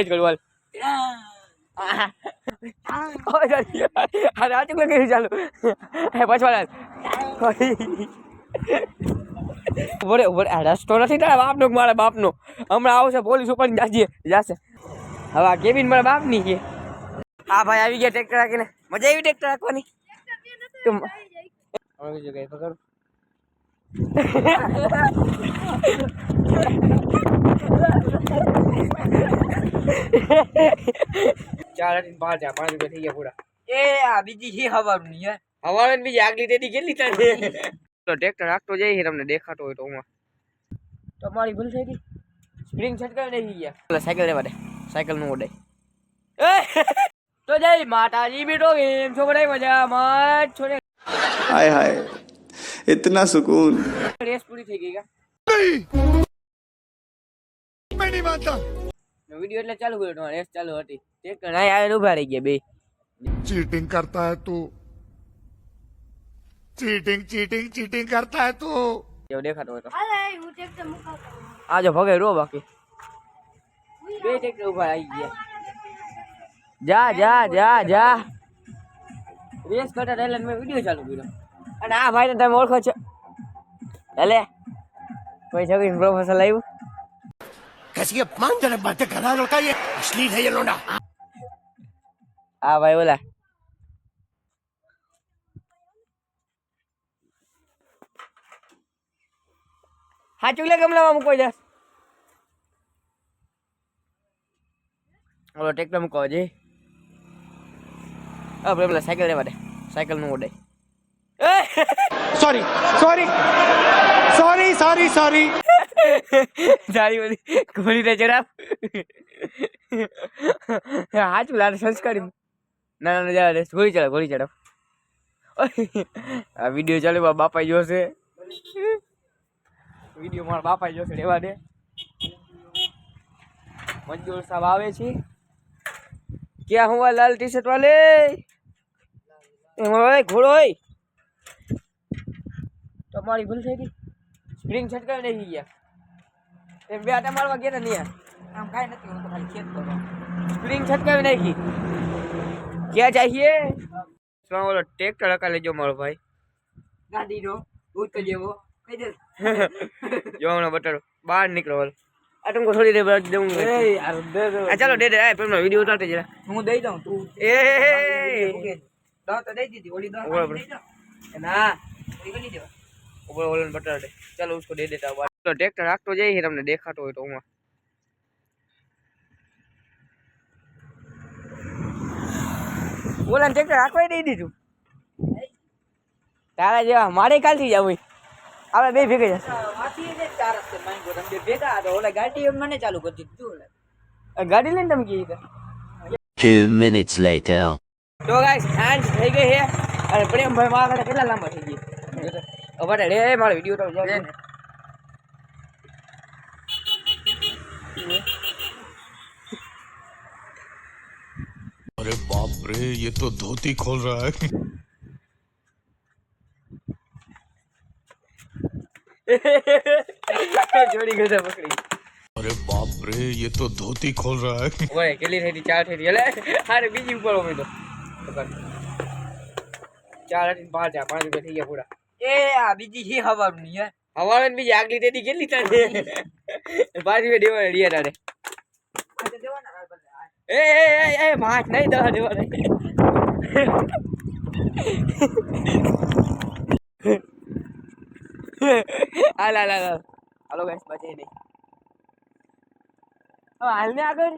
ગળવાલ અરે આ ચૂકલે કર્યું ચાલુ હે પછવાડા બોરે બોરે આ રસ્તો નથી તારા બાપનો કે મારા બાપનો હમણાં આવશે પોલીસ ઉપર જાજે જાશે હવે આ કેબિન મારા બાપની છે આ ભાઈ આવી ગયા ટ્રેક્ટર રાખીને મજા આવી ટ્રેક્ટર રાખવાની તો મ- હવે બીજું કઈ પકડ ચાર પાંચ પાંચ થઈ ગયા એ આ બીજી હવાનું યાર આગલી તેથી કેટલી થાય? તો ટ્રેક્ટર રાખતો તમને દેખાતો હોય તો ઓમાં ભૂલ થઈ ગઈ. સ્પ્રિંગ છટકાવી નહીં ગયા. એટલે સાયકલ લેવા દે. સાયકલનું ઓડે તો જય માતાજી બેટો ગેમ. છો બધાય મજામાં છો ને હાય હાય. इतना सुकून રેસ પૂરી થઈ ગઈ કા વિડીયો એટલે ચાલુ કર્યો તમારે રેસ ચાલુ હતી ટ્રેક્ટર ના આવીને ઉભા રહી ગયા બે चीटिंग करता है तू चीटिंग चीटिंग चीटिंग करता है तू જેવો દેખાતો હોય તો હાલે હું ટ્રેક્ટર મુકાવતો હોઉં. આ જો ભગે રો બાકી બે ટ્રેક્ટર ઉભા આવી ગયા જા જા જા જા રેસ કરતા એટલે મેં વિડીયો ચાલુ કર્યો અને આ ભાઈને તમે ઓળખો છો. એટલે કોઈ છોકરી પ્રોફેસર લાવ્યું કસી અપમાનજનક બાતે ઘણા રોકાઈએ અસલી થઈ લોડા આ ભાઈ ઓલા હા ચુગલે ગમલામાં મૂકો જસ ઓલો ટેક્ટર મૂકો જી હા પેલા સાયકલ લેવા દે. સાયકલનું ઉડાય sorry sorry sorry sorry sorry જારી બધી ગોળી ને જરા હાથ લાડ સંસ્કારી. ના ના જા ઘોડી ચડાવ, ગોળી ચડાવ. આ વીડિયો ચાલે, મારા બાપા જોશે વીડિયો મારા બાપા જોશે લેવા દે. મંજુર સાહેબ આવે છે. ક્યાં હું લાલ ટી શર્ટ વાલે ઘોડો હોય. તમારી ભૂલ થઈ ગઈ. સ્પ્રિંગ છટકાવી નહીં ગયા. એ બે આટા મારવા ગયા ને નહીં આમ કાંઈ નથી હું તો ખાલી ખેત કરો સ્પ્રિંગ છટકાવી નાખી. ક્યાં જઈએ? શું ઓલો ટ્રેક્ટર હકા લેજો મારો ભાઈ. ગાડીનો ભૂત જેવો. કઈ દે. જો હમણાં બટાડો બહાર નીકળો ઓલો આ ટૂંકો થોડી બાદ દઉં એ યાર દે દે. ચાલો દે દે આ પેલો વીડિયો ઉતારતે જરા. હું દઈ દઉં તું. એ. દો તો દઈ દીધી ઓલી દો. દઈ દો ના દેવા. ઉપર ઓલો બટાડો દે ચાલો उसको દે દેતા હું તો ટ્રેક્ટર રાખતો જાય છે તમને દેખાતો હોય તો હું ઓલા ટ્રેક્ટર રાખવા દઈ દીધું તારા જેવા મારે કાલથી જવું આપણે બે ભેગા જશે વાંચી ને ચાર રસ્તે માંગ્યો તમે બે ભેગા હતા ઓલા ગાડી મને ચાલુ કરી દીધી જો ઓલા. આ ગાડી લઈને તમે કીધી હતા Two minutes later. તો ગાઈસ સાંજ થઈ ગઈ છે અને પ્રેમભાઈ મારા કરતા કેટલા લાંબા થઈ ગઈ હવે રે મારો વિડીયો તો જોજે ને अरे बाप रे ये तो धोती खोल रहा है જોડી ગયો પકડી अरे बाप रे ये तो धोती खोल रहा है ઓય કેટલી થઈ હતી ચાર થઈ હતી એટલે હારે બીજી ઉપર અમે તો ચાર હતી પાંચ આ પાંચ રૂપિયા થઈ ગયા પૂરા એ આ બીજી હી હવાનું ની યાર હવારે ને બીજી આગલી તેથી કેટલી થાય? પાછી રૂપિયા દેવા રિયા તારે. આ તો દેવાના હાલ ભલે આ. એ એ એ એ પાંચ નહીં દવા દેવા નહીં હાલ હાલ હાલ. હાલો ગાઈસ બચે નહીં. હાલ ને આગળ?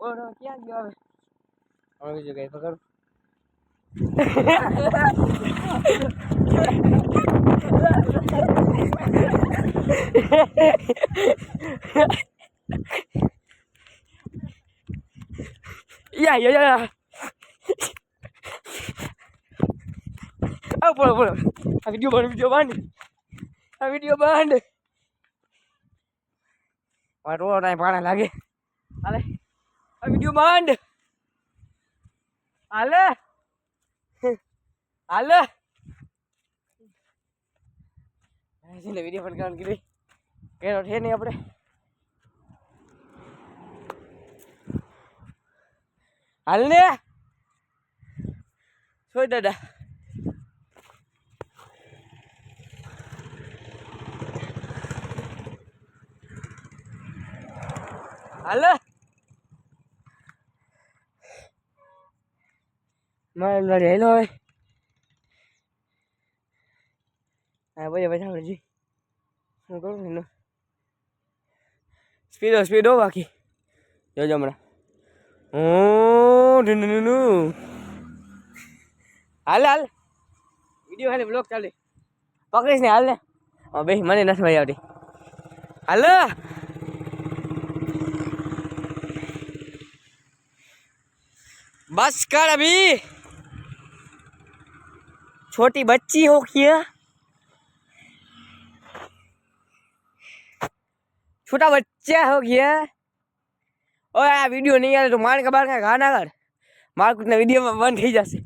ઓરો ક્યાં ગયો હવે? હવે બીજું ગઈ પકડ યા યા યા આ બોલો બોલો આ વીડિયો બંધ વીડિયો બંધ આ વીડિયો બંધ મારો રોડ ના ભાડા લાગે હાલે આ વીડિયો બંધ હાલે છેલ્લે વીડિયો પણ કરવાનું કીધી કેરો છે નહીં આપણે હાલ ને શું દાદા હાલ મારે લડી હેલો હવે હા ભાઈ ભાઈ સાંભળજી શું કરું એનો સ્પીડો સ્પીડો બાકી જોજો હમણાં હું હાલ હાલ વીડિયો હાલે બ્લોક ચાલે પકડીશ ને હાલ ને હા બે મને નથી મજા આવતી હાલ બસ કર અભી छोटी बच्ची हो क्या छोटा बच्चा हो गया ओए આ વિડિયો નહીં આવે તો માર કે બાર કે ઘા ના કર માર કુછ ને વિડિયો માં બંધ થઈ જશે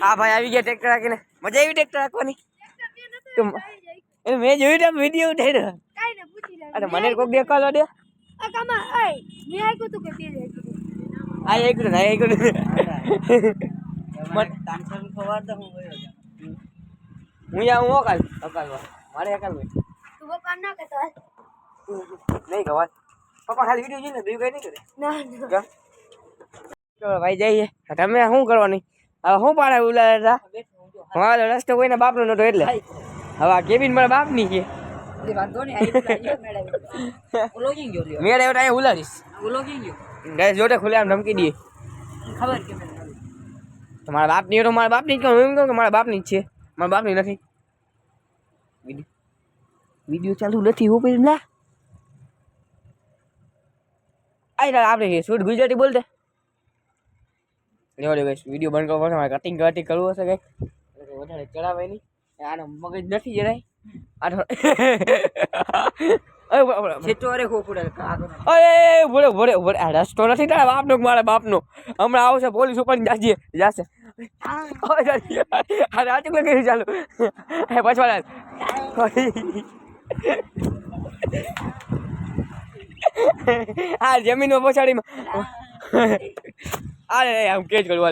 હા ભાઈ આવી ગયા ટ્રેક્ટર રાખીને. મજા આવી ટ્રેક્ટર રાખવાની? તો મેં જોયું તો વીડિયો ઉઠાઈ રહ્યો. કાંઈ ને અરે મને કોક દેખાડો દે. આ એક ને આ એક ને ખબર તો. હું યા હું અકાલ અકાલવા મારે અકાલ ના. નહીં ખબર પપ્પા ખાલી વીડિયો જોઈને બીજું કઈ નહીં કરે. ના ભાઈ જઈએ. તમે શું કરવાની? હવે શું પાડે ઉલા હતા હા રસ્તો કોઈને બાપનો નતો એટલે. હવે આ કેબિન મારા બાપની છે. મેળે આવ્યો અહીંયા ઉલાડીશ ગેસ જોડે ખુલે આમ ધમકી દઈએ. ખબર કે મને મારા બાપની તો મારા બાપની જ કહું. એમ કહું કે મારા બાપની જ છે. મારા બાપની નથી. વીડિયો ચાલુ નથી હું પેલું. આઈ આપણે શૂટ ગુજરાતી બોલતે. લેવો દે ગાઈસ વીડિયો બંધ કરવો પડશે મારે કટિંગ કટિંગ કરવું હશે એટલે વધારે ચડાવે નહીં. આનો મગજ નથી જરાય. આ આ રસ્તો નથી તારા બાપનો મારા બાપનો? હમણાં આવશે પોલીસ ઉપર જાજે જાશે. આ ચાલુ? પછવાડા આ જમીન પછાડીમાં. અરે આમ કેજ કરું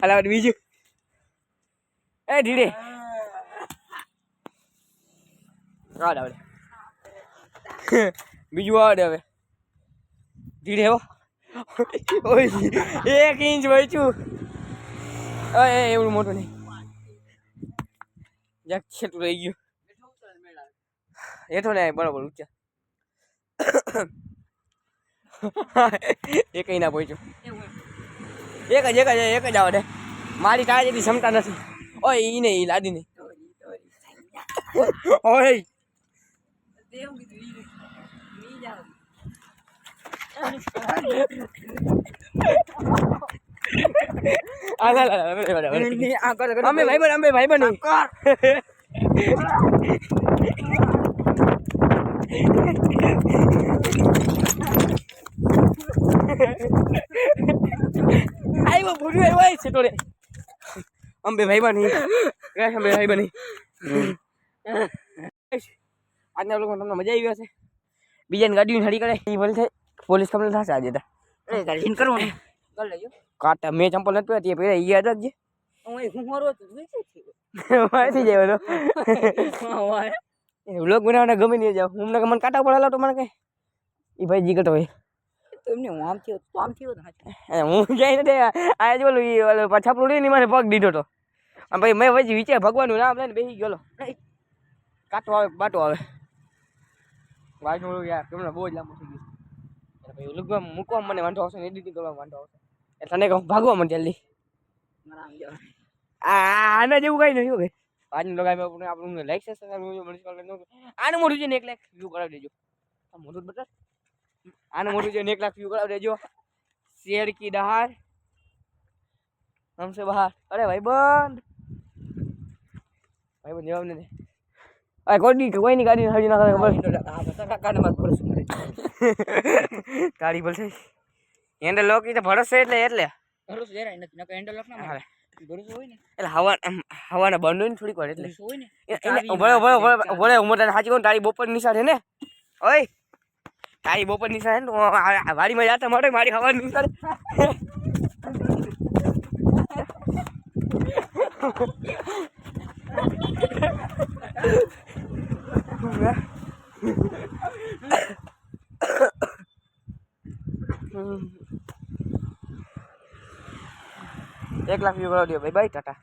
હાલ હાલ બીજું? એ ધીરે. આવડે આવડે બીજું આવડે હવે. ધીરે હો. એક ઇંચ વચ્યું એ એવડું મોટું નહીં. જક છેટું રહી ગયું. હેઠો ને બરાબર ઊંચા એક ના પહોંચ્યો એક જ એક જ એક જ આવડે. મારી તારા જેટલી ક્ષમતા નથી. ઓય ઈ નહીં ઈ લાદી નહીં. ઓય. એવું કીધું અમે ભાઈબંધ અમે આવ્યો ભૂલ્યો આવ્યો છે તોડે અંબે ભાઈ બની ગાઈસ અંબે ભાઈ બની આજના લોકો તમને મજા આવી હશે બીજાની ગાડીઓ હડી કરે એ ભલે થાય પોલીસ કમ્પ્લેન થશે આજે તો કરવું ને કર લેજો કાટા મેં ચંપલ નથી પહેરતી પહેરે ઈ યાદ જ હું તો છે માહિતી જાય બોલો વ્લોગ બનાવવાને ગમે નહીં જાવ હું મને કાંટા હાલો તો મને કઈ. એ ભાઈ જીગટ હોય. તો એમને હું આમ થયો તો આમ થયો ને હું જઈને નથી આ જ બોલું એ ઓલો પછાપડું નહીં મને પગ દીધો તો. અને ભાઈ મેં પછી વિચાર ભગવાનનું નામ લઈને બેસી ગયો કાંટો આવે બાટો આવે. વાંચવું યાર તમને બહુ જ લાંબુ થઈ ગયું. ભાઈ ઓલું મૂકવા મને વાંધો આવશે ને એડિટિંગ કરવા વાંધો આવશે. તને કહું ભાગવા મને જલ્દી આના જેવું કઈ નહીં હોય આજનું લગાવી આપણે આપણું લાઈક છે આનું મોટું છે ને એક લાખ વ્યૂ કરાવી દેજો. મોટું બટર આનું મોટું છે ને એક લાખ વ્યૂ કરાવી દેજો. શેર કી દહાર હમસે બહાર. અરે ભાઈ બંધ. ભાઈ બંધ જવાબ નથી. અરે કોઈ કોઈ ની ગાડી હજી ના કરે ખબર? ગાડી ભલશે હેન્ડલ લોક ઈ તો ભરોસો એટલે એટલે ભરોસો જરાય નથી નકર હેન્ડલ લોક ના મારે. ભરોસો હોય ને? એટલે હવા હવાના બંધ ને થોડીક વાર એટલે. હોય ને? ભલે ભલે ભલે હું તને સાચી કહું તારી બપોર નિશાળ છે ને? ઓય! તારી બપોર નિશાળ છે ને વાડીમાં જાતા માટે મારી હવા નિશાળ. એક લાખ વ્યૂ કરાવી દો ભાઈ બાય ટાટા.